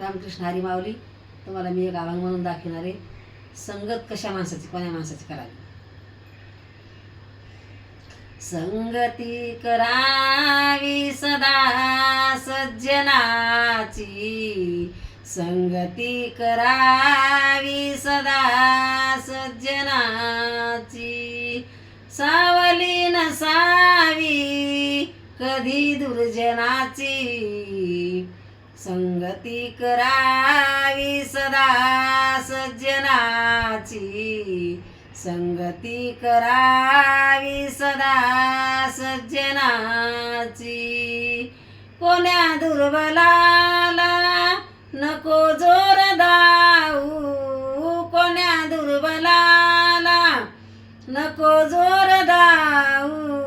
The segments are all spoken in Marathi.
रामकृष्ण हरी माऊली तुम्हाला मी एक अभंग म्हणून दाखवणार आहे. संगत कशा माणसाची कोण्या माणसाची करावी? संगती करावी सदा सज्जनाची. संगती करावी सदा सज्जनाची. सावली नसावी कधी दुर्जनाची. संगती करावी सदा सज्जनाची. संगती करावी सदा सज्जनाची. कोण्या दुर्बलाला नको जोर दाऊ. कोण्या दुर्बलाला नको जोर दाऊ.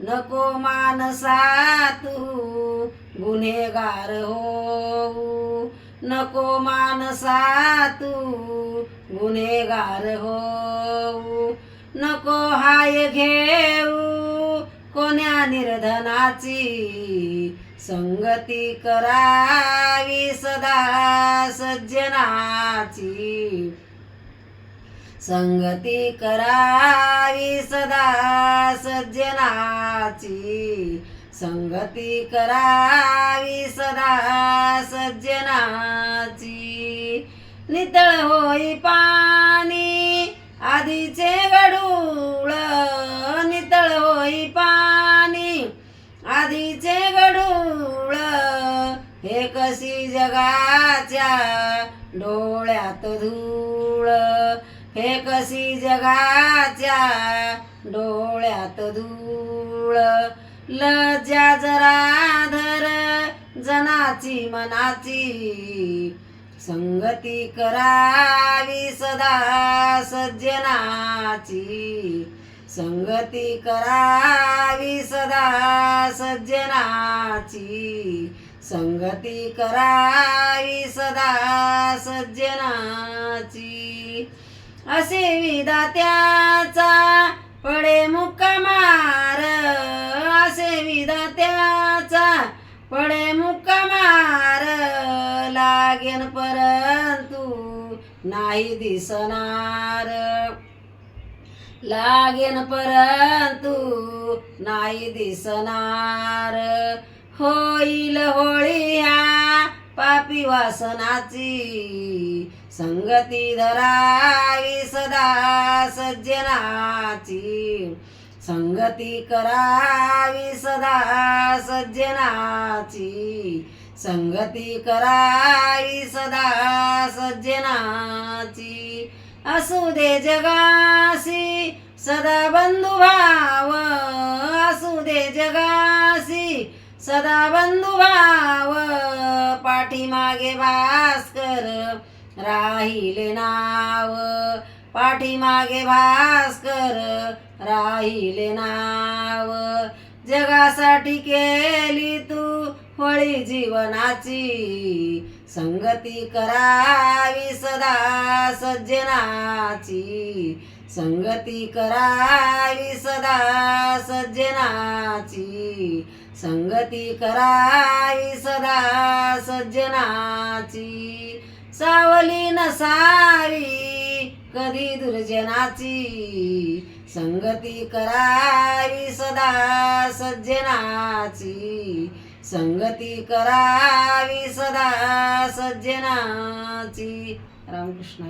नको मानसा तू गुन्हेगार होऊ. नको मानसा तू गुन्हेगार होऊ. नको हाय घेऊ कोण्या निर्धनाची संगती करावी सदा सज्जनाची. संगती करावी सदा सज्जनाची. संगती करावी सदा सज्जनाची. नितळ होई पाणी आधीचे गडूळ. नितळ होई पाणी आधीचे गडूळ. हे कशी जगाच्या डोळ्यात धूळ? हे कशी जगाच्या डोळ्यात धूळ? लज्जा जरा धर जनाची मनाची. संगती करावी सदा सज्जनाची. संगती करावी सदा सज्जनाची. संगती करावी सदा सज्जनाची. असे विदात्याचा पडे मुक्कामार असे विधात्याचा पडे मुक्कामार लागेन परंतु नाही दिसणार. लागेन परंतु नाही दिसणार. होईल होळी ह्या पापी वासनाची संगती धरावी सदा सज्जनाची. संगती करावी सदा सज्जनाची. संगती करावी सदा सज्जनाची. असू दे जगासी सदा बंधुभाव. असू दे जगासी सदा बंधुभाव. पाठीमागे भास्कर राहिले नाव. पाठीमागे भास्कर राहिले नाव. जगासाठी केली तू होळी जीवनाची संगती करावी सदा सज्जनाची. संगती करावी सदा सज्जनाची. संगती करावी सदा सज्जनाची. सावली नसावी कधी दुर्जनाची संगती करावी सदा सज्जनाची. संगती करावी सदा सज्जनाची. रामकृष्ण